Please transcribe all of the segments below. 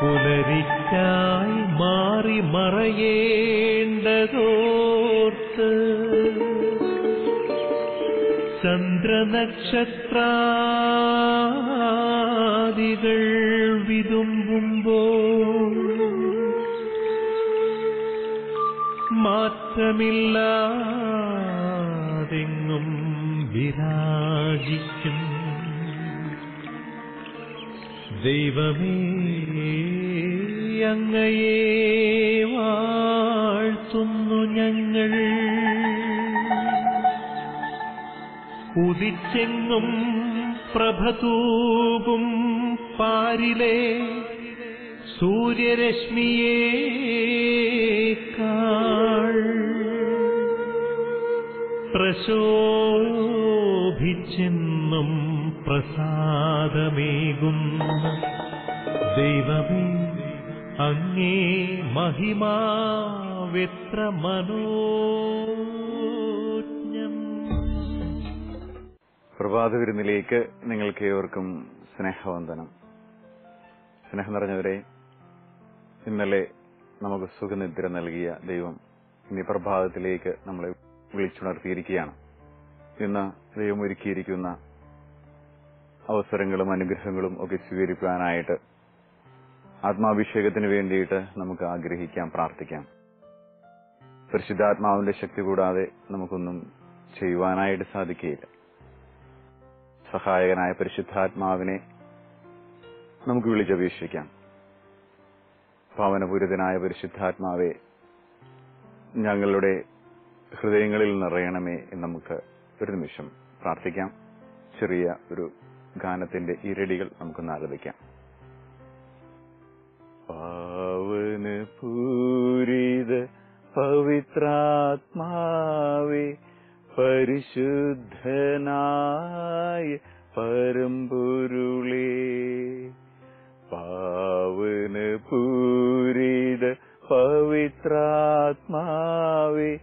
പുലരിക്കായി മാറി മറയേണ്ടതോർത്ത് ചന്ദ്രനക്ഷത്രാദികൾ വിതുമ്പുമ്പോൾ മാറ്റമില്ലാതെങ്ങും വിരാജിക്കും. ദൈവമേ അങ്ങയെ വാഴ്ത്തുന്നു ഞങ്ങൾ. ഉദിച്ചെങ്ങും പ്രഭതൂകും പാരിലെ സൂര്യരശ്മിയേക്കാൾ പ്രശോഭിച്ചെന്നും പ്രസാദമേകുന്ന ദൈവമേ അങ്ങേ മഹിമാവെത്ര മനോജ്ഞം പ്രഭാത വിരുന്നിലേക്ക് നിങ്ങൾക്ക് ഏവർക്കും സ്നേഹവന്ദനം. സ്നേഹം നിറഞ്ഞവരെ ഇന്നലെ നമുക്ക് സുഖനിദ്ര നൽകിയ ദൈവം ഇനി പ്രഭാതത്തിലേക്ക് നമ്മളെ വിളിച്ചുണർത്തിയിരിക്കുകയാണ്. ഇന്ന് ദൈവം ഒരുക്കിയിരിക്കുന്ന അവസരങ്ങളും അനുഗ്രഹങ്ങളും ഒക്കെ സ്വീകരിക്കുവാനായിട്ട് ആത്മാഭിഷേകത്തിന് വേണ്ടിയിട്ട് നമുക്ക് ആഗ്രഹിക്കാം പ്രാർത്ഥിക്കാം. പരിശുദ്ധാത്മാവിന്റെ ശക്തി കൂടാതെ നമുക്കൊന്നും ചെയ്യുവാനായിട്ട് സാധിക്കുകയില്ല. സഹായകനായ പരിശുദ്ധാത്മാവിനെ നമുക്ക് വിളിച്ചപേക്ഷിക്കാം. ഭാവനപൂരിതനായ പരിശുദ്ധാത്മാവെ ഞങ്ങളുടെ ഹൃദയങ്ങളിൽ നിറയണമേ എന്ന് നമുക്ക് ഒരു നിമിഷം പ്രാർത്ഥിക്കാം. ചെറിയ ഒരു ഗാനത്തിന്റെ ഇരടികൾ നമുക്കൊന്ന് ആലപിക്കാം പാവന പൂരിത പവിത്രാത്മാവേ പരിശുദ്ധനായ പരമ്പൊരുളേ. പാവന പൂരിത പവിത്രാത്മാവേ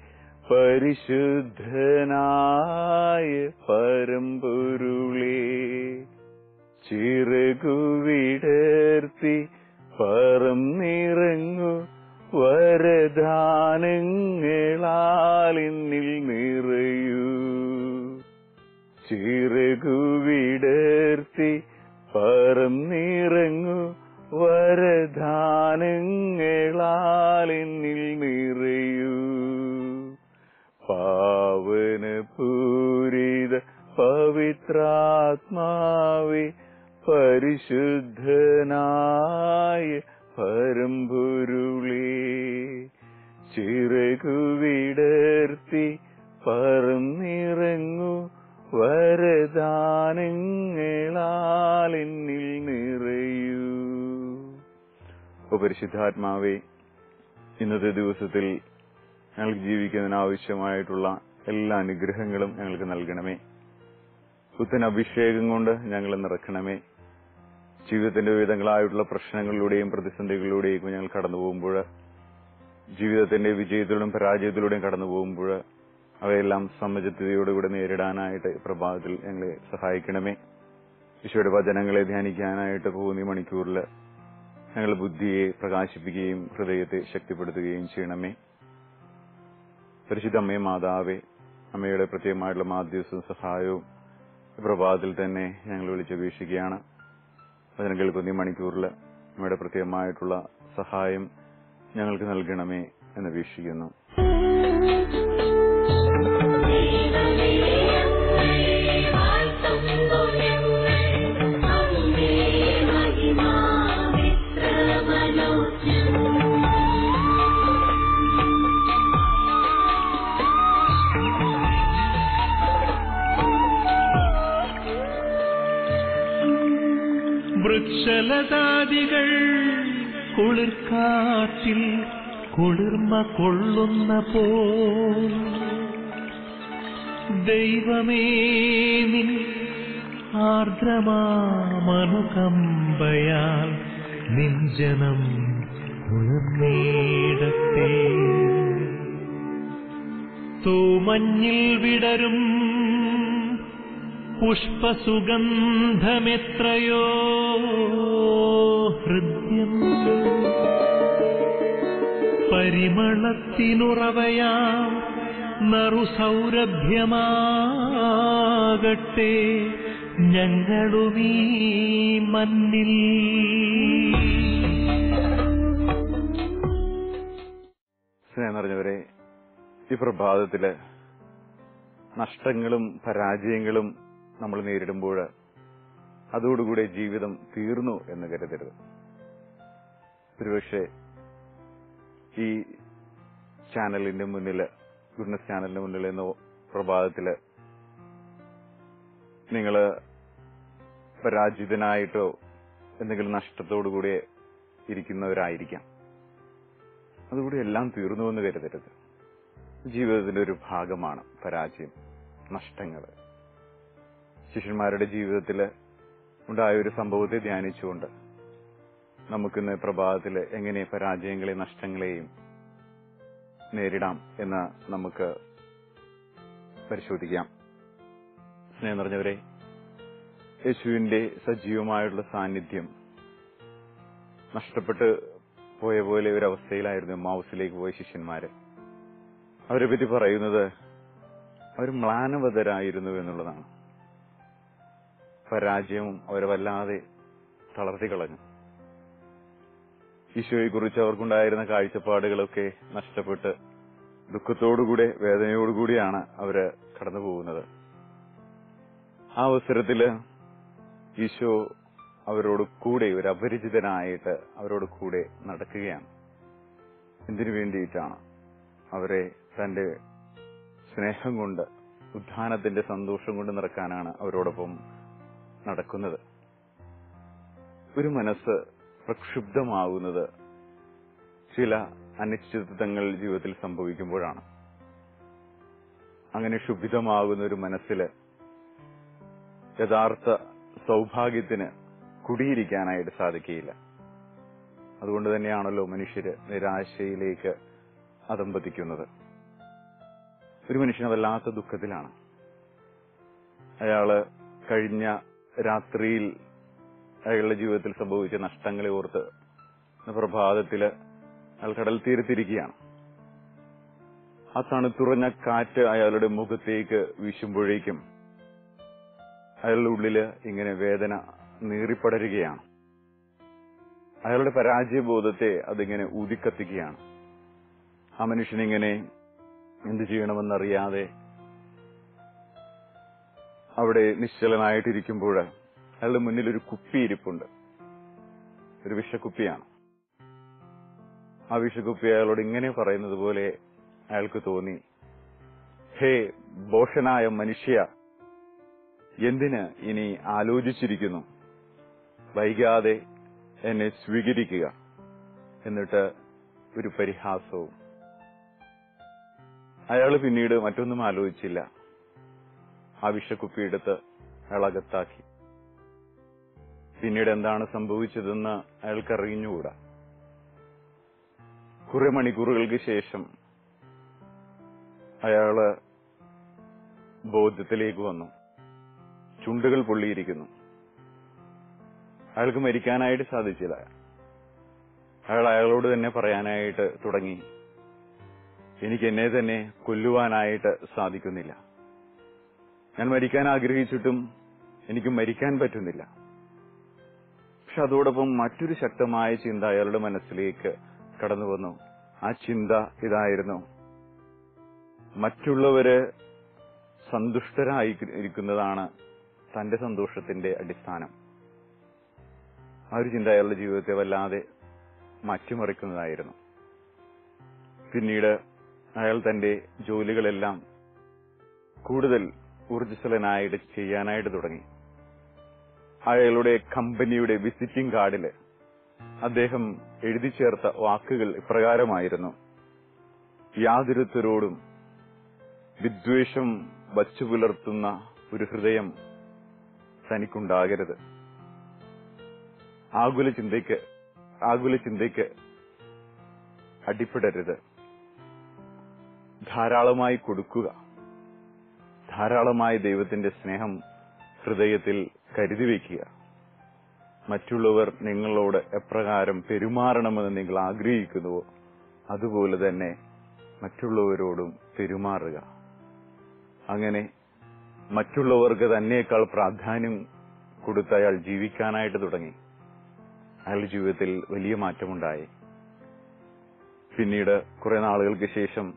പരിശുദ്ധനായ പരമ്പൊരുളേ. ചിറകുവിടർത്തി പറന്നിറങ്ങു വരദാനങ്ങളാലിന്നിൽ നിറയൂ. ചിറകുവിടർത്തി പറന്നിറങ്ങു വരദാനങ്ങളാലിന്നിൽ നിറയൂ. പാവന പൂരിത പവിത്രാത്മാവേ പരിശുദ്ധനായ പരമ്പൊരുളേ. ചിറകുവിടർത്തി പറന്നിറങ്ങു വരദാനങ്ങളാലിന്നിൽ നിറയൂ. പരിശുദ്ധാത്മാവേ ഇന്നത്തെ ദിവസത്തിൽ ഞങ്ങൾക്ക് ജീവിക്കുന്നതിന് ആവശ്യമായിട്ടുള്ള എല്ലാ അനുഗ്രഹങ്ങളും ഞങ്ങൾക്ക് നൽകണമേ. പുത്തൻ അഭിഷേകം കൊണ്ട് ഞങ്ങളെ നിറക്കണമേ. ജീവിതത്തിന്റെ വിവിധങ്ങളായിട്ടുള്ള പ്രശ്നങ്ങളിലൂടെയും പ്രതിസന്ധികളിലൂടെയും ഞങ്ങൾ കടന്നു പോകുമ്പോൾ ജീവിതത്തിന്റെ വിജയത്തിലൂടെയും പരാജയത്തിലൂടെയും കടന്നു പോകുമ്പോൾ അവയെല്ലാം സമചിത്തതയോടുകൂടെ നേരിടാനായിട്ട് പ്രഭാതത്തിൽ ഞങ്ങളെ സഹായിക്കണമേ. ഈശോയുടെ വചനങ്ങളെ ധ്യാനിക്കാനായിട്ട് പോകുന്ന മണിക്കൂറിൽ ഞങ്ങൾ ബുദ്ധിയെ പ്രകാശിപ്പിക്കുകയും ഹൃദയത്തെ ശക്തിപ്പെടുത്തുകയും ചെയ്യണമേ. പരിശുദ്ധ അമ്മയെ മാതാവേ അമ്മയുടെ പ്രത്യേകമായിട്ടുള്ള മാധ്യസ്ഥവും സഹായവും പ്രഭാതത്തിൽ തന്നെ ഞങ്ങൾ വിളിച്ചപേക്ഷിക്കുകയാണ്. വചനം കേൾക്കുന്ന ഈ മണിക്കൂറിൽ നമ്മുടെ പ്രത്യേകമായിട്ടുള്ള സഹായം ഞങ്ങൾക്ക് നൽകണമേ എന്ന് വീക്ഷിക്കുന്നു. വൃക്ഷലതാദികൾ കുളിർക്കാറ്റിൽ കുളിർമ കൊള്ളുന്ന പോ ദൈവമേ ആർദ്രമാമനുകമ്പയാൽ നിഞ്ജനം കുളിർമേടത്തേ തൂമഞ്ഞിൽ വിടരും പുഷ്പസുഗന്ധമെത്രയോ ഹൃദ്യം. പരിമളത്തിനുറവയാം നറുസൗരഭ്യമാകട്ടെ ഞങ്ങളുമീ മണ്ണിൽ. സ്നേഹറിഞ്ഞവരെ ഈ പ്രഭാതത്തിൽ നഷ്ടങ്ങളും പരാജയങ്ങളും നമ്മൾ നേരിടുമ്പോൾ അതോടുകൂടെ ജീവിതം തീർന്നു എന്ന് കരുതരുത്. ഒരുപക്ഷെ ഈ ചാനലിന്റെ മുന്നിൽ ഗുഡ്നസ് ചാനലിന്റെ മുന്നിൽ എന്ന പ്രഭാതത്തിൽ നിങ്ങൾ പരാജിതനായിട്ടോ എന്തെങ്കിലും നഷ്ടത്തോടുകൂടി ഇരിക്കുന്നവരായിരിക്കാം. അതുകൂടി എല്ലാം തീർന്നു എന്ന് കരുതരുത്. ജീവിതത്തിന്റെ ഒരു ഭാഗമാണ് പരാജയം നഷ്ടങ്ങൾ ശിഷ്യന്മാരുടെ ജീവിതത്തിൽ ഉണ്ടായ ഒരു സംഭവത്തെ ധ്യാനിച്ചുകൊണ്ട് നമുക്കിന്ന് പ്രഭാതത്തിൽ എങ്ങനെ പരാജയങ്ങളെയും നഷ്ടങ്ങളെയും നേരിടാം എന്ന് നമുക്ക് പരിശോധിക്കാം. സ്നേഹം നിറഞ്ഞവരെ യേശുവിന്റെ സജീവമായുള്ള സാന്നിധ്യം നഷ്ടപ്പെട്ട് പോയ പോലെ ഒരു അവസ്ഥയിലായിരുന്നു മാവസിലേക്ക് പോയ ശിഷ്യന്മാര്. അവരെ പറ്റി പറയുന്നത് അവർ മ്ലാനവതരായിരുന്നു എന്നുള്ളതാണ്. പരാജയവും അവരെ വല്ലാതെ തളർത്തി കളഞ്ഞു. ഈശോയെ കുറിച്ച് അവർക്കുണ്ടായിരുന്ന കാഴ്ചപ്പാടുകളൊക്കെ നഷ്ടപ്പെട്ട് ദുഃഖത്തോടുകൂടെ വേദനയോടുകൂടിയാണ് അവർ കടന്നു പോകുന്നത്. ആ അവസരത്തിൽ ഈശോ അവരോട് കൂടെ ഒരു അപരിചിതനായിട്ട് അവരോട് കൂടെ നടക്കുകയാണ്. എന്തിനു വേണ്ടിയിട്ടാണ് അവരെ തന്റെ സ്നേഹം കൊണ്ട് ഉദ്ധാനത്തിന്റെ സന്തോഷം കൊണ്ട് നിറക്കാനാണ് അവരോടൊപ്പം നടക്കുന്നത്. ഒരു മനസ്സ് പ്രക്ഷുബ്ധമാകുന്നത് ചില അനിശ്ചിതത്വങ്ങൾ ജീവിതത്തിൽ സംഭവിക്കുമ്പോഴാണ്. അങ്ങനെ ക്ഷുഭിതമാകുന്ന ഒരു മനസ്സിൽ യഥാർത്ഥ സൗഭാഗ്യത്തിന് കുടിയിരിക്കാനായിട്ട് സാധിക്കുകയില്ല. അതുകൊണ്ട് തന്നെയാണല്ലോ മനുഷ്യര് നിരാശയിലേക്ക് അതമ്പതിക്കുന്നത്. ഒരു മനുഷ്യൻ വല്ലാത്ത ദുഃഖത്തിലാണ്. അയാൾ കഴിഞ്ഞ രാത്രിയിൽ അയാളുടെ ജീവിതത്തിൽ സംഭവിച്ച നഷ്ടങ്ങളെ ഓർത്ത് പ്രഭാതത്തിൽ അയാൾ കടൽ തീരത്തിരിക്കുകയാണ്. ആ തണുത്തുറഞ്ഞ കാറ്റ് അയാളുടെ മുഖത്തേക്ക് വീശുമ്പോഴേക്കും അയാളുടെ ഉള്ളിൽ ഇങ്ങനെ വേദന നീറിപ്പടരുകയാണ്. അയാളുടെ പരാജയബോധത്തെ അതിങ്ങനെ ഊതിക്കത്തിക്കുകയാണ്. ആ മനുഷ്യനിങ്ങനെ എന്ത് ചെയ്യണമെന്നറിയാതെ അവിടെ നിശ്ചലനായിട്ടിരിക്കുമ്പോൾ അയാളുടെ മുന്നിൽ ഒരു കുപ്പി ഇരിപ്പുണ്ട്. ഒരു വിഷക്കുപ്പിയാണ്. ആ വിഷക്കുപ്പി അയാളോട് ഇങ്ങനെ പറയുന്നത് പോലെ അയാൾക്ക് തോന്നി. ഹേ ബോഷനായ മനുഷ്യ എന്തിന് ഇനി ആലോചിച്ചിരിക്കുന്നു? വൈകാതെ എന്നെ സ്വീകരിക്കുക. എന്നിട്ട് ഒരു പരിഹാസവും. അയാൾ പിന്നീട് മറ്റൊന്നും ആലോചിച്ചില്ല. ആ വിഷക്കുപ്പി എടുത്ത് അയാൾ പിന്നീട് എന്താണ് സംഭവിച്ചതെന്ന് അയാൾക്കറിഞ്ഞുകൂടാ. കുറെ മണിക്കൂറുകൾക്ക് ശേഷം അയാൾ ബോധ്യത്തിലേക്ക് വന്നു. ചുണ്ടുകൾ പൊള്ളിയിരിക്കുന്നു. അയാൾക്ക് മരിക്കാനായിട്ട് സാധിച്ചില്ല. അയാൾ അയാളോട് തന്നെ പറയാനായിട്ട് തുടങ്ങി. എനിക്ക് എന്നെ തന്നെ കൊല്ലുവാനായിട്ട് സാധിക്കുന്നില്ല. ഞാൻ മരിക്കാൻ ആഗ്രഹിച്ചിട്ടും എനിക്ക് മരിക്കാൻ പറ്റുന്നില്ല. പക്ഷെ അതോടൊപ്പം മറ്റൊരു ശക്തമായ ചിന്ത അയാളുടെ മനസ്സിലേക്ക് കടന്നു വന്നു. ആ ചിന്ത ഇതായിരുന്നു. മറ്റുള്ളവര് സന്തുഷ്ടരായി ഇരിക്കുന്നതാണ് തന്റെ സന്തോഷത്തിന്റെ അടിസ്ഥാനം. ആ ഒരു ചിന്ത അയാളുടെ ജീവിതത്തെ വല്ലാതെ മാറ്റിമറിക്കുന്നതായിരുന്നു. പിന്നീട് അയാൾ തന്റെ ജോലികളെല്ലാം കൂടുതൽ ഊർജസ്വലനായിട്ട് ചെയ്യാനായിട്ട് തുടങ്ങി. അയാളുടെ കമ്പനിയുടെ വിസിറ്റിംഗ് കാർഡിൽ അദ്ദേഹം എഴുതി ചേർത്ത വാക്കുകൾ ഇപ്രകാരമായിരുന്നു. യാതൊരുത്തരോടും വിദ്വേഷം വച്ചു പുലർത്തുന്ന ഒരു ഹൃദയം തനിക്കുണ്ടാകരുത്. ആകുല ചിന്തയ്ക്ക് ആകുല ചിന്തയ്ക്ക് അടിപ്പെടരുത് ധാരാളമായി കൊടുക്കുക. ധാരാളമായി ദൈവത്തിന്റെ സ്നേഹം ഹൃദയത്തിൽ കരുതി വയ്ക്കുക. മറ്റുള്ളവർ നിങ്ങളോട് എപ്രകാരം പെരുമാറണമെന്ന് നിങ്ങൾ ആഗ്രഹിക്കുന്നുവോ അതുപോലെ തന്നെ മറ്റുള്ളവരോടും പെരുമാറുക. അങ്ങനെ മറ്റുള്ളവർക്ക് തന്നെക്കാൾ പ്രാധാന്യം കൊടുത്ത് അയാൾ ജീവിക്കാനായിട്ട് തുടങ്ങി. അയാളുടെ ജീവിതത്തിൽ വലിയ മാറ്റമുണ്ടായി. പിന്നീട് കുറെ നാളുകൾക്ക് ശേഷം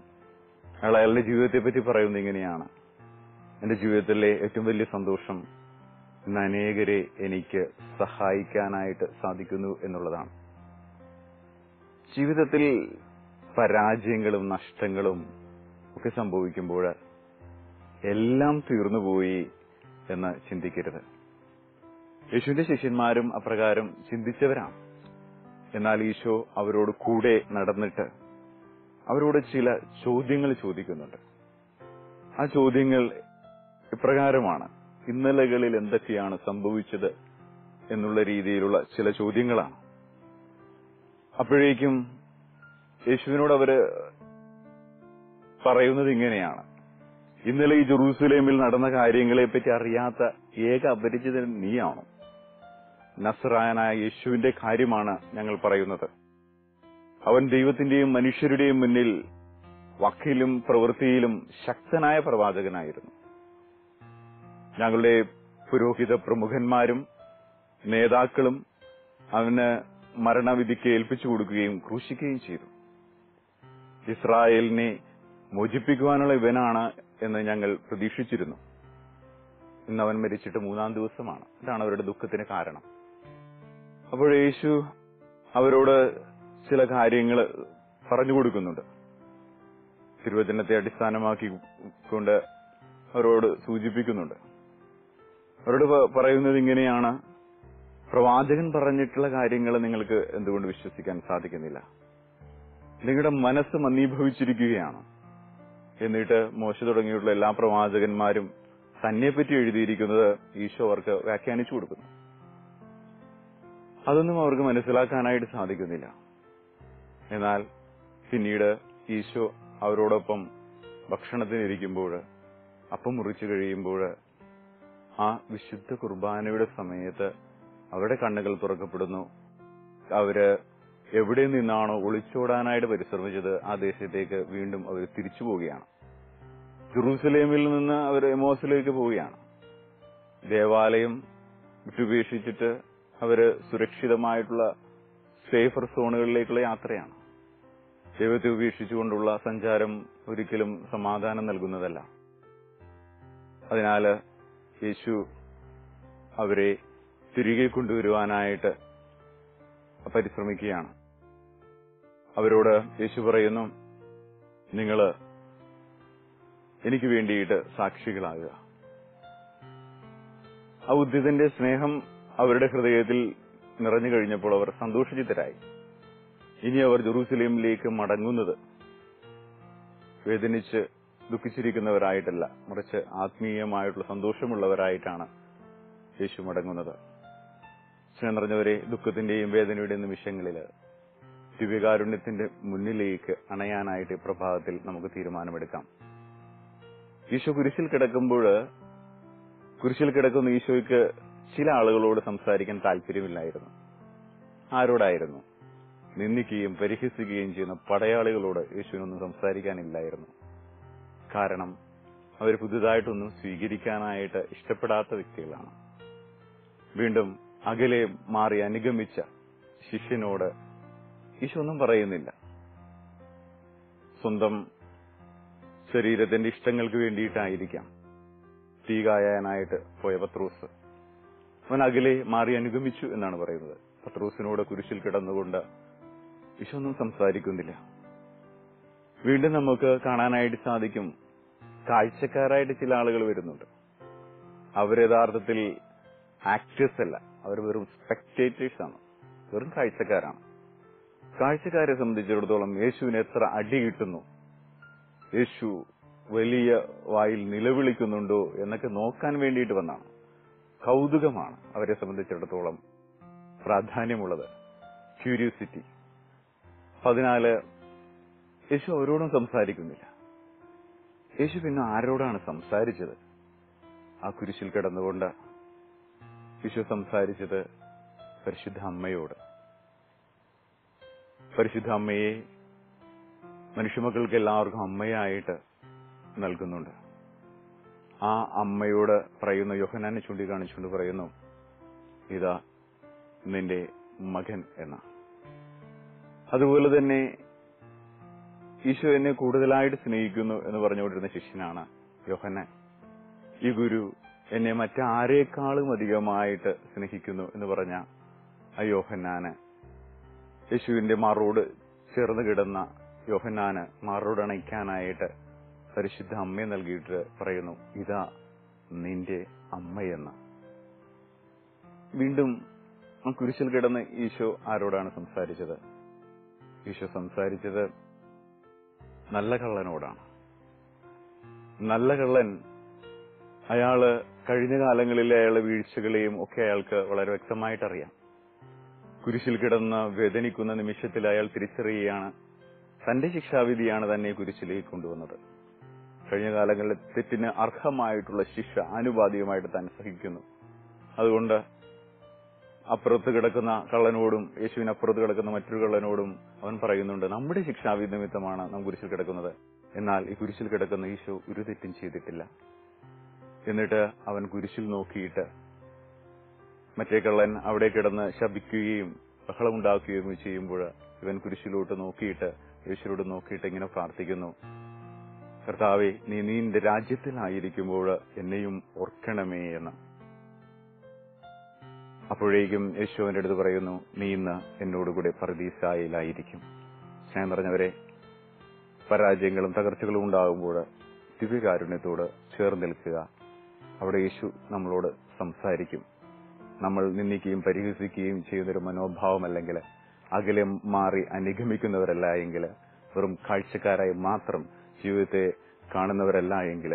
അയാൾ അയാളുടെ ജീവിതത്തെ പറ്റി പറയുന്നത് ഇങ്ങനെയാണ്. എന്റെ ജീവിതത്തിലെ ഏറ്റവും വലിയ സന്തോഷം ഇന്ന് അനേകരെ എനിക്ക് സഹായിക്കാനായിട്ട് സാധിക്കുന്നു എന്നുള്ളതാണ്. ജീവിതത്തിൽ പരാജയങ്ങളും നഷ്ടങ്ങളും ഒക്കെ സംഭവിക്കുമ്പോൾ എല്ലാം തീർന്നുപോയി എന്ന് ചിന്തിക്കരുത്. യേശുവിന്റെ ശിഷ്യന്മാരും അപ്രകാരം ചിന്തിച്ചവരാണ്. എന്നാൽ ഈശോ അവരോട് കൂടെ നടന്നിട്ട് അവരോട് ചില ചോദ്യങ്ങൾ ചോദിക്കുന്നുണ്ട്. ആ ചോദ്യങ്ങൾ ഇപ്രകാരമാണ് ഇന്നലകളിൽ എന്തൊക്കെയാണ് സംഭവിച്ചത് എന്നുള്ള രീതിയിലുള്ള ചില ചോദ്യങ്ങളാണ്. അപ്പോഴേക്കും യേശുവിനോട് അവർ പറയുന്നത് ഇങ്ങനെയാണ്. ഇന്നലെ ഈ ജെറൂസലേമിൽ നടന്ന കാര്യങ്ങളെപ്പറ്റി അറിയാത്ത ഏക അപരിചിതൻ നീയാണ്. നസറായനായ യേശുവിന്റെ കാര്യമാണ് ഞങ്ങൾ പറയുന്നത്. അവൻ ദൈവത്തിന്റെയും മനുഷ്യരുടെയും മുന്നിൽ വക്കിലും പ്രവൃത്തിയിലും ശക്തനായ പ്രവാചകനായിരുന്നു. ഞങ്ങളുടെ പുരോഹിത പ്രമുഖന്മാരും നേതാക്കളും അവന് മരണവിധിക്ക് ഏൽപ്പിച്ചു കൊടുക്കുകയും ക്രൂശിക്കുകയും ചെയ്തു. ഇസ്രായേലിനെ മോചിപ്പിക്കുവാനുള്ള ഇവനാണ് എന്ന് ഞങ്ങൾ പ്രതീക്ഷിച്ചിരുന്നു. ഇന്ന് അവൻ മരിച്ചിട്ട് മൂന്നാം ദിവസമാണ്. ഇതാണ് അവരുടെ ദുഃഖത്തിന് കാരണം. അപ്പോൾ യേശു അവരോട് ചില കാര്യങ്ങൾ പറഞ്ഞു കൊടുക്കുന്നുണ്ട്. തിരുവചനത്തെ അടിസ്ഥാനമാക്കി കൊണ്ട് അവരോട് സൂചിപ്പിക്കുന്നുണ്ട്. അവരോട് പറയുന്നത് ഇങ്ങനെയാണ്. പ്രവാചകൻ പറഞ്ഞിട്ടുള്ള കാര്യങ്ങൾ നിങ്ങൾക്ക് എന്തുകൊണ്ട് വിശ്വസിക്കാൻ സാധിക്കുന്നില്ല? നിങ്ങളുടെ മനസ്സ് മന്ദീഭവിച്ചിരിക്കുകയാണ്. എന്നിട്ട് മോശ തുടങ്ങിയിട്ടുള്ള എല്ലാ പ്രവാചകന്മാരും തന്നെപ്പറ്റി എഴുതിയിരിക്കുന്നത് ഈശോ അവർക്ക് വ്യാഖ്യാനിച്ചു കൊടുക്കുന്നു. അതൊന്നും അവർക്ക് മനസ്സിലാക്കാനായിട്ട് സാധിക്കുന്നില്ല. എന്നാൽ പിന്നീട് ഈശോ അവരോടൊപ്പം ഭക്ഷണത്തിനിരിക്കുമ്പോൾ അപ്പം മുറിച്ചു കഴിയുമ്പോൾ ആ വിശുദ്ധ കുർബാനയുടെ സമയത്ത് അവരുടെ കണ്ണുകൾ തുറക്കപ്പെടുന്നു. അവർ എവിടെ നിന്നാണോ ഒളിച്ചോടാനായിട്ട് പരിശ്രമിച്ചത് ആ ദേശത്തേക്ക് വീണ്ടും അവർ തിരിച്ചു പോവുകയാണ്. ജെറൂസലേമിൽ നിന്ന് അവർ എമോസിലേക്ക് പോവുകയാണ്. ദേവാലയം വിട്ടുപേക്ഷിച്ചിട്ട് അവർ സുരക്ഷിതമായിട്ടുള്ള സേഫർ സോണുകളിലേക്കുള്ള യാത്രയാണ്. ദൈവത്തെ ഉപേക്ഷിച്ചുകൊണ്ടുള്ള സഞ്ചാരം ഒരിക്കലും സമാധാനം നൽകുന്നതല്ല. അതിനാല് യേശു അവരെ തിരികെ കൊണ്ടുവരുവാനായിട്ട് പരിശ്രമിക്കുകയാണ്. അവരോട് യേശു പറയുന്നു നിങ്ങൾ എനിക്ക് വേണ്ടിയിട്ട് സാക്ഷികളാകുക. ആ ഉദ്യതന്റെ സ്നേഹം അവരുടെ ഹൃദയത്തിൽ നിറഞ്ഞു കഴിഞ്ഞപ്പോൾ അവർ സന്തോഷിച്ചിത്തരായി ഇനി അവർ ജെറൂസലേമിലേക്ക് മടങ്ങുന്നത് വേദനിച്ച് ദുഃഖിച്ചിരിക്കുന്നവരായിട്ടല്ല മറിച്ച് ആത്മീയമായിട്ടുള്ള സന്തോഷമുള്ളവരായിട്ടാണ് യേശു മടങ്ങുന്നത്. സ്നേഹം നിറഞ്ഞവരെ ദുഃഖത്തിന്റെയും വേദനയുടെയും നിമിഷങ്ങളിൽ ദിവ്യകാരുണ്യത്തിന്റെ മുന്നിലേക്ക് അണയാനായിട്ട് പ്രഭാതത്തിൽ നമുക്ക് തീരുമാനമെടുക്കാം. യേശു കുരിശിൽ കിടക്കുമ്പോൾ കുരിശിൽ കിടക്കുന്ന ഈശോയ്ക്ക് ചില ആളുകളോട് സംസാരിക്കാൻ താല്പര്യമില്ലായിരുന്നു. ആരോടായിരുന്നു? നിന്ദിക്കുകയും പരിഹസിക്കുകയും ചെയ്യുന്ന പടയാളികളോട് യേശുവിനൊന്നും സംസാരിക്കാനില്ലായിരുന്നു. കാരണം അവർ പുതുതായിട്ടൊന്നും സ്വീകരിക്കാനായിട്ട് ഇഷ്ടപ്പെടാത്ത വ്യക്തികളാണ്. വീണ്ടും അകലെ മാറി അനുഗമിച്ച ശിഷ്യനോട് ഈശോ ഒന്നും പറയുന്നില്ല. സ്വന്തം ശരീരത്തിന്റെ ഇഷ്ടങ്ങൾക്ക് വേണ്ടിയിട്ടായിരിക്കാം തീ കായാനായിട്ട് പോയ പത്രൂസ്. അവൻ അകലെ മാറി അനുഗമിച്ചു എന്നാണ് പറയുന്നത്. പത്രൂസിനോട് കുരിശിൽ കിടന്നുകൊണ്ട് ഈശോ ഒന്നും സംസാരിക്കുന്നില്ല. വീണ്ടും നമുക്ക് കാണാനായിട്ട് സാധിക്കും. കാഴ്ചക്കാരായിട്ട് ചില ആളുകൾ വരുന്നുണ്ട്. അവർ യഥാർത്ഥത്തിൽ ആക്ടേഴ്സ് അല്ല. അവർ വെറും സ്പെക്ടേറ്റേഴ്സ് ആണ്. വെറും കാഴ്ചക്കാരാണ്. കാഴ്ചക്കാരെ സംബന്ധിച്ചിടത്തോളം യേശുവിന് എത്ര അടി കിട്ടുന്നു? യേശു വലിയ വായിൽ നിലവിളിക്കുന്നുണ്ടോ എന്നൊക്കെ നോക്കാൻ വേണ്ടിയിട്ട് വന്നാണ്. കൗതുകമാണ് അവരെ സംബന്ധിച്ചിടത്തോളം പ്രാധാന്യമുള്ളത്. ക്യൂരിയോസിറ്റി പതിനാല് യേശു അവരോടും സംസാരിക്കുന്നില്ല. യേശു പിന്നെ ആരോടാണ് സംസാരിച്ചത്? ആ കുരിശിൽ കിടന്നുകൊണ്ട് യേശു സംസാരിച്ചത് പരിശുദ്ധ അമ്മയോട്. പരിശുദ്ധ അമ്മയെ മനുഷ്യമക്കൾക്ക് എല്ലാവർക്കും അമ്മയായിട്ട് നൽകുന്നുണ്ട്. ആ അമ്മയോട് പറയുന്ന യോഹനാനെ ചൂണ്ടിക്കാണിച്ചുകൊണ്ട് പറയുന്നു ഇതാ നിന്റെ മകൻ എന്ന അതുപോലെ തന്നെ ഈശോ എന്നെ കൂടുതലായിട്ട് സ്നേഹിക്കുന്നു എന്ന് പറഞ്ഞുകൊണ്ടിരുന്ന ശിഷ്യനാണ് യോഹന്നാൻ. ഈ ഗുരു എന്നെ മറ്റാരേക്കാളും അധികമായിട്ട് സ്നേഹിക്കുന്നു എന്ന് പറഞ്ഞ ആ യോഹന്നാന്. യേശുവിന്റെ മാറോട് ചേർന്ന് കിടന്ന യോഹന്നാന് മാറോട് അണയ്ക്കാനായിട്ട് പരിശുദ്ധ അമ്മയെ നൽകിയിട്ട് പറയുന്നു ഇതാ നിന്റെ അമ്മയെന്ന്. വീണ്ടും ആ കുരിശിൽ കിടന്ന് ഈശോ ആരോടാണ് സംസാരിച്ചത്? ഈശോ സംസാരിച്ചത് നല്ല കള്ളനോടാണ്. നല്ല കള്ളൻ അയാൾ കഴിഞ്ഞ കാലങ്ങളിലെ അയാളുടെ വീഴ്ചകളെയും ഒക്കെ അയാൾക്ക് വളരെ വ്യക്തമായിട്ട് അറിയാം കുരിശിൽ കിടന്ന് വേദനിക്കുന്ന നിമിഷത്തിൽ അയാൾ തിരിച്ചറിയുകയാണ്. തന്റെ ശിക്ഷാവിധിയാണ് തന്നെ കുരിശിലേക്ക് കൊണ്ടുവന്നത്. കഴിഞ്ഞ കാലങ്ങളിൽ തെറ്റിന് അർഹമായിട്ടുള്ള ശിക്ഷ ആനുപാതികമായിട്ട് താൻ സഹിക്കുന്നു. അതുകൊണ്ട് അപ്പുറത്ത് കിടക്കുന്ന കള്ളനോടും യേശുവിന് അപ്പുറത്ത് കിടക്കുന്ന മറ്റൊരു കള്ളനോടും അവൻ പറയുന്നുണ്ട് നമ്മുടെ ശിക്ഷാവിധി നിമിത്തമാണ് നാം കുരിശിൽ കിടക്കുന്നത്. എന്നാൽ ഈ കുരിശിൽ കിടക്കുന്ന ഈശോ ഒരു തെറ്റും ചെയ്തിട്ടില്ല. എന്നിട്ട് അവൻ കുരിശിൽ നോക്കിയിട്ട് മറ്റേ കള്ളൻ അവിടെ കിടന്ന് ശപിക്കുകയും ബഹളമുണ്ടാക്കുകയും ചെയ്യുമ്പോൾ ഇവൻ കുരിശിലോട്ട് നോക്കിയിട്ട് യേശുരോട് നോക്കിയിട്ട് ഇങ്ങനെ പ്രാർത്ഥിക്കുന്നു കർത്താവെ നീ നിന്റെ രാജ്യത്തിലായിരിക്കുമ്പോൾ എന്നെയും ഓർക്കണമേ എന്ന്. അപ്പോഴേക്കും യേശു അവന്റെ അടുത്ത് പറയുന്നു നീ ഇന്ന് എന്നോടുകൂടെ പർദീസായിലായിരിക്കും സ്നേഹം പറഞ്ഞവരെ പരാജയങ്ങളും തകർച്ചകളും ഉണ്ടാകുമ്പോൾ ദിവ്യകാരുണ്യത്തോട് ചേർന്ന് നിൽക്കുക. അവിടെ യേശു നമ്മളോട് സംസാരിക്കും. നമ്മൾ നിന്ദിക്കുകയും പരിഹസിക്കുകയും ചെയ്യുന്നൊരു മനോഭാവമല്ലെങ്കിൽ അകലെ മാറി അനുഗമിക്കുന്നവരല്ല എങ്കിൽ വെറും കാഴ്ചക്കാരായി മാത്രം ജീവിതത്തെ കാണുന്നവരല്ല എങ്കിൽ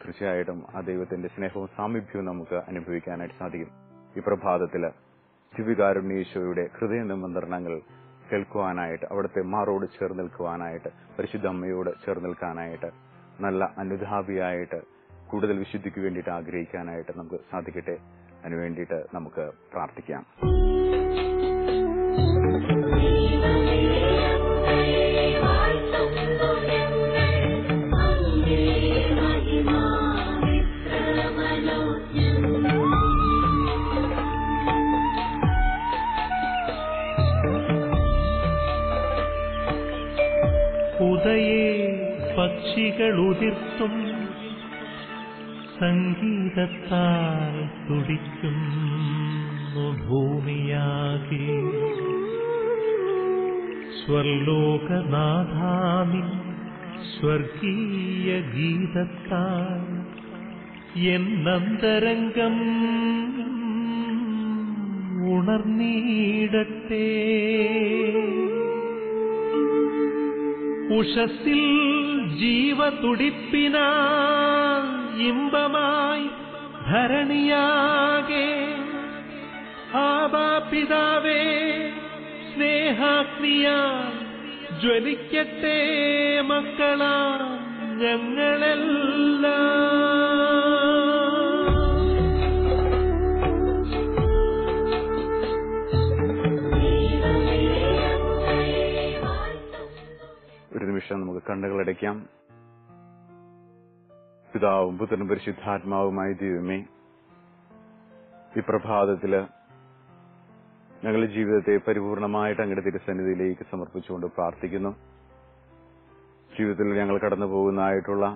തീർച്ചയായിട്ടും ആ ദൈവത്തിന്റെ സ്നേഹവും സാമീപ്യവും നമുക്ക് അനുഭവിക്കാനായിട്ട് സാധിക്കും. ഈ പ്രഭാതത്തിൽ ദിവ്യകാരുണ്യേശോയുടെ ഹൃദയ നിമന്ത്രണങ്ങൾ കേൾക്കുവാനായിട്ട് അവിടുത്തെ മാറോട് ചേർന്ന് നിൽക്കുവാനായിട്ട് പരിശുദ്ധ അമ്മയോട് ചേർന്ന് നിൽക്കാനായിട്ട് നല്ല അനുധാപിയായിട്ട് കൂടുതൽ വിശുദ്ധിക്ക് വേണ്ടിയിട്ട് ആഗ്രഹിക്കാനായിട്ട് നമുക്ക് സാധിക്കട്ടെ. അതിനുവേണ്ടിയിട്ട് നമുക്ക് പ്രാർത്ഥിക്കാം. പക്ഷികളുതിർത്തും സംഗീതത്താൽ തുടിക്കുന്നു ഭൂമിയാകെ. സ്വർലോകനാഥാമി സ്വർഗീയ ഗീതത്താൽ എന്നന്തരംഗം ഉണർന്നീടട്ടെ. ഉഷസിൽ ജീവതുടിപ്പിന ഇമ്പമായി ധരണിയാകെ ആബാപിതാവേ സ്നേഹാഗ്നിയ ജ്വലിക്കട്ടെ മക്കളാ ഞങ്ങളെല്ലാം. നിമിഷം നമുക്ക് കണ്ണുകളടയ്ക്കാം പിതാവും പുത്രനും പരിശുദ്ധാത്മാവുമായ ദൈവമേ ഈ പ്രഭാതത്തിൽ ഞങ്ങളുടെ ജീവിതത്തെ പരിപൂർണമായിട്ട് അങ്ങയുടെ തിരുസന്നിധിയിലേക്ക് സമർപ്പിച്ചുകൊണ്ട് പ്രാർത്ഥിക്കുന്നു. ജീവിതത്തിൽ ഞങ്ങൾ കടന്നു പോകുന്നതായിട്ടുള്ള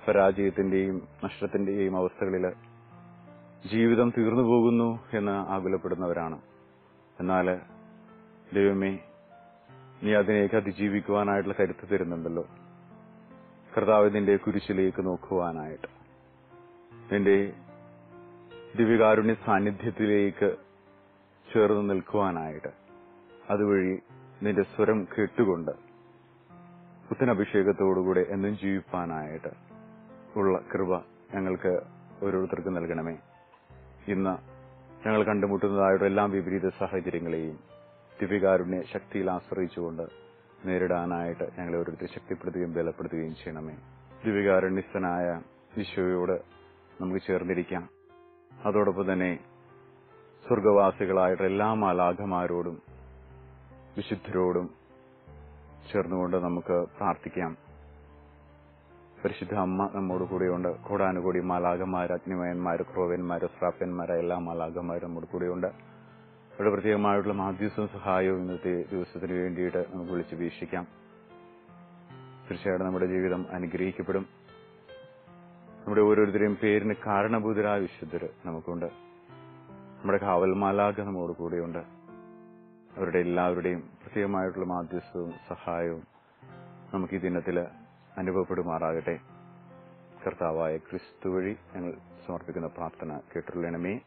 പരാജയത്തിന്റെയും നഷ്ടത്തിന്റെയും അവസ്ഥകളിൽ ജീവിതം തീർന്നു പോകുന്നു എന്ന് ആകുലപ്പെടുന്നവരാണ്. എന്നാൽ ദൈവമേ നീ അതിനേക്ക് അതിജീവിക്കുവാനായിട്ടുള്ള കരുത്ത് തരുന്നുണ്ടല്ലോ. കർത്താവ് നിന്റെ കുരിശിലേക്ക് നോക്കുവാനായിട്ട്. നിന്റെ ദിവ്യകാരുണ്യ സാന്നിധ്യത്തിലേക്ക് ചേർന്ന് നിൽക്കുവാനായിട്ട്. അതുവഴി നിന്റെ സ്വരം കേട്ടുകൊണ്ട് പുത്തനഭിഷേകത്തോടുകൂടെ എന്നും ജീവിപ്പാനായിട്ട് ഉള്ള കൃപ ഞങ്ങൾക്ക് ഓരോരുത്തർക്കും നൽകണമേ. ഇന്ന് ഞങ്ങൾ കണ്ടുമുട്ടുന്നതായുള്ള എല്ലാ വിപരീത സാഹചര്യങ്ങളെയും ദിവ്യകാരുണ്യ ശക്തിയിൽ ആശ്രയിച്ചുകൊണ്ട് നേരിടാനായിട്ട് ഞങ്ങളെ ഓരോരുത്തരെ ശക്തിപ്പെടുത്തുകയും ബലപ്പെടുത്തുകയും ചെയ്യണമേ. ദിവ്യകാരുണ്യസ്ഥനായ ഈശോയോട് നമുക്ക് ചേർന്നിരിക്കാം. അതോടൊപ്പം തന്നെ സ്വർഗവാസികളായിട്ട് എല്ലാ മാലാഖമാരോടും വിശുദ്ധരോടും ചേർന്നുകൊണ്ട് നമുക്ക് പ്രാർത്ഥിക്കാം. പരിശുദ്ധ അമ്മ നമ്മോട് കൂടെയുണ്ട്. കോടാനുകൂടി മാലാകന്മാർ അഗ്നിമയന്മാർ ക്രോവ്യന്മാർ സ്രാപ്യന്മാർ എല്ലാ മാലാകന്മാരും നമ്മോട് കൂടെയുണ്ട്. അവരുടെ പ്രത്യേകമായിട്ടുള്ള മാധ്യസ്ഥവും സഹായവും ഇന്നത്തെ ദിവസത്തിന് വേണ്ടിയിട്ട് നമുക്ക് വിളിച്ച് വീക്ഷിക്കാം. തീർച്ചയായിട്ടും നമ്മുടെ ജീവിതം അനുഗ്രഹിക്കപ്പെടും. നമ്മുടെ ഓരോരുത്തരെയും പേരിന് കാരണഭൂതരായ വിശുദ്ധര് നമുക്കുണ്ട്. നമ്മുടെ കാവൽമാലാഖ നമ്മോട് കൂടെയുണ്ട്. അവരുടെ എല്ലാവരുടെയും പ്രത്യേകമായിട്ടുള്ള മാധ്യസ്ഥവും സഹായവും നമുക്ക് ഈ ദിനത്തിൽ അനുഭവപ്പെടുമാറാകട്ടെ. കർത്താവായ ക്രിസ്തു വഴി ഞങ്ങൾ സമർപ്പിക്കുന്ന പ്രാർത്ഥന കേട്ടുള്ളണമേ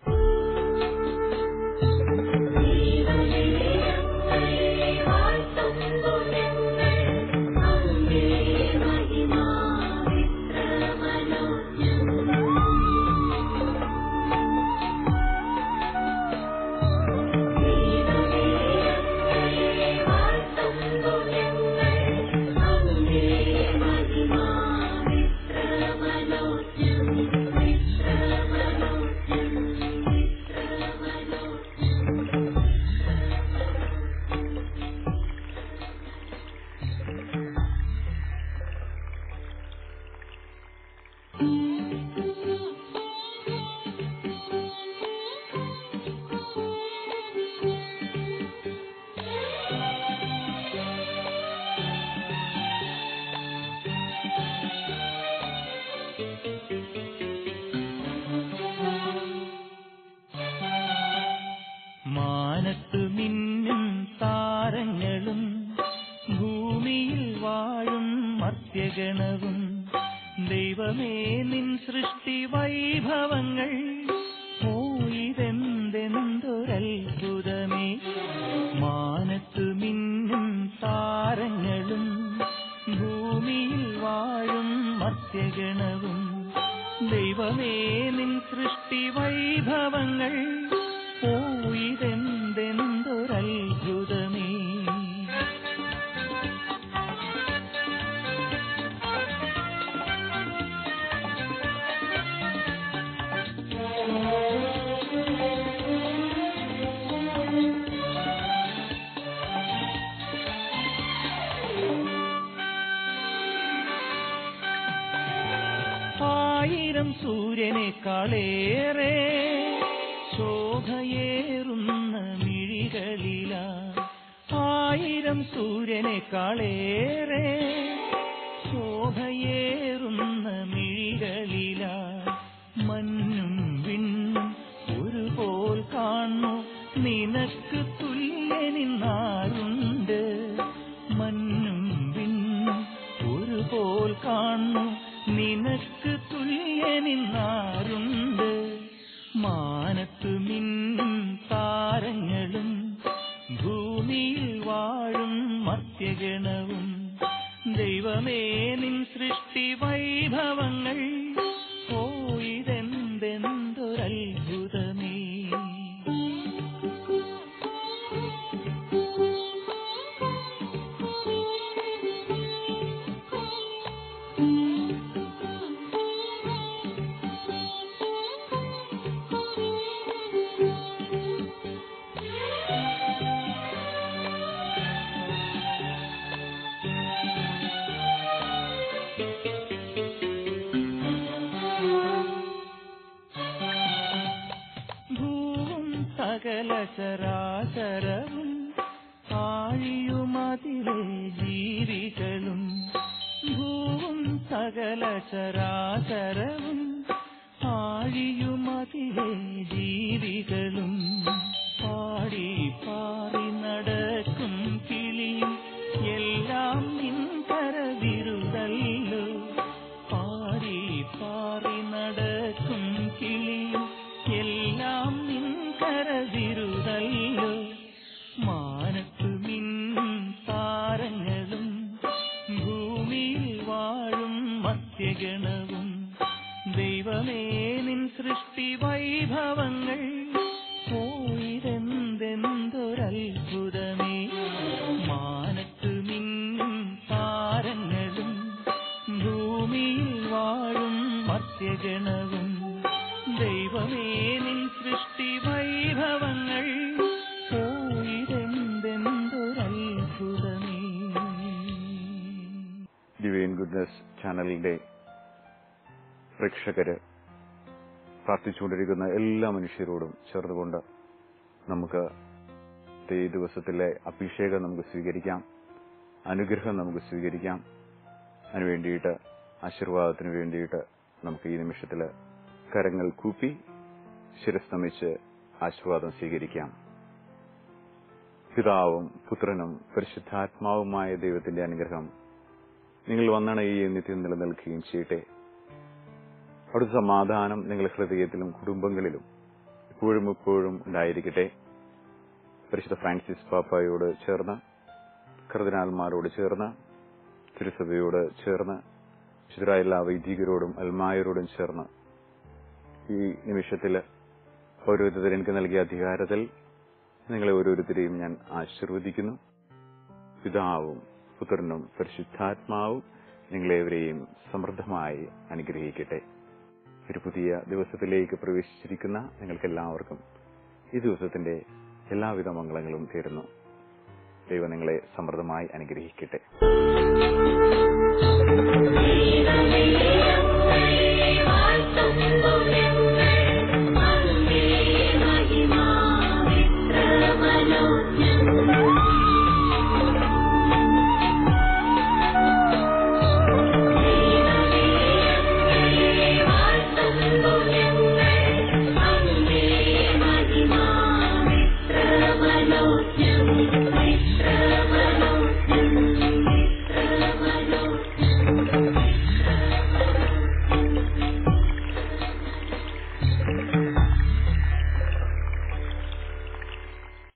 മർത്യഗണവും ദൈവമേ നിൻ സൃഷ്ടി വൈഭവങ്ങൾ ആയിരം സൂര്യനേക്കാളേറെ ശോഭയേറുന്ന മിഴികളില. ആയിരം സൂര്യനേക്കാളേറെ ശോഭയേറുന്ന മിഴികളില. മഞ്ഞും വിണ്ണും ഒരുപോൽ കാണു നിനക്ക് തുല്യനിന്നാരുണ്ട് മഞ്ഞും വിണ്ണും ഒരുപോൽ കാണു നിനക്ക് തുല്യനിന്നാരുണ്ട് മാനത്തു മിന്നും താരങ്ങളും ഭൂമിയിൽ വാഴും മർത്യഗണവും. ദൈവമേ നിൻ സൃഷ്ടി വൈഭവങ്ങൾ ചരാചരവും ആഴിയുമതിലെ ജീവികളും ഭൂവും സകല ചരാചരവും ആഴിയുമതിലെ ജീവികളും പാടി പാറി നടക്കും കിളിയും എല്ലാം നിൻകരവിരുതല്ലോ പാടി പാറി നടക്കും കിളിയും പ്രേക്ഷകര് പ്രാർത്ഥിച്ചുകൊണ്ടിരിക്കുന്ന എല്ലാ മനുഷ്യരോടും ചേർന്നുകൊണ്ട് നമുക്ക് ഈ ദിവസത്തിലെ അഭിഷേകം നമുക്ക് സ്വീകരിക്കാം അനുഗ്രഹം നമുക്ക് സ്വീകരിക്കാം. അതിനു വേണ്ടിയിട്ട് ആശീർവാദത്തിന് വേണ്ടിയിട്ട് നമുക്ക് ഈ നിമിഷത്തിൽ കരങ്ങൾ കൂപ്പി ശിരസ്തമിച്ച് ആശീർവാദം സ്വീകരിക്കാം. പിതാവും പുത്രനും പരിശുദ്ധാത്മാവുമായ ദൈവത്തിന്റെ അനുഗ്രഹം നിങ്ങൾ വന്നണയുകയും നിത്യം നിലനിൽക്കുകയും ചെയ്യട്ടെ. അവിടുത്തെ സമാധാനം നിങ്ങളുടെ ഹൃദയത്തിലും കുടുംബങ്ങളിലും ഇപ്പോഴും ഇപ്പോഴും ഉണ്ടായിരിക്കട്ടെ. പരിശുദ്ധ ഫ്രാൻസിസ് പാപ്പായോട് ചേർന്ന് കർദിനാൽമാരോട് ചേർന്ന് തിരുസഭയോട് ചേർന്ന് വിശുദ്ധരായ എല്ലാ വൈദികരോടും അൽമായരോടും ചേർന്ന് ഈ നിമിഷത്തിൽ ഓരോരുത്തരും എനിക്ക് നൽകിയ അധികാരത്തിൽ നിങ്ങളെ ഓരോരുത്തരെയും ഞാൻ ആശീർവദിക്കുന്നു. പിതാവും പുത്രനും പരിശുദ്ധാത്മാവും നിങ്ങളെവരെയും സമൃദ്ധമായി അനുഗ്രഹിക്കട്ടെ. ഒരു പുതിയ ദിവസത്തിലേക്ക് പ്രവേശിച്ചിരിക്കുന്ന നിങ്ങൾക്കെല്ലാവർക്കും ഈ ദിവസത്തിന്റെ എല്ലാവിധ മംഗളങ്ങളും തീരുന്നു ദൈവം നിങ്ങളെ സമൃദ്ധമായി അനുഗ്രഹിക്കട്ടെ.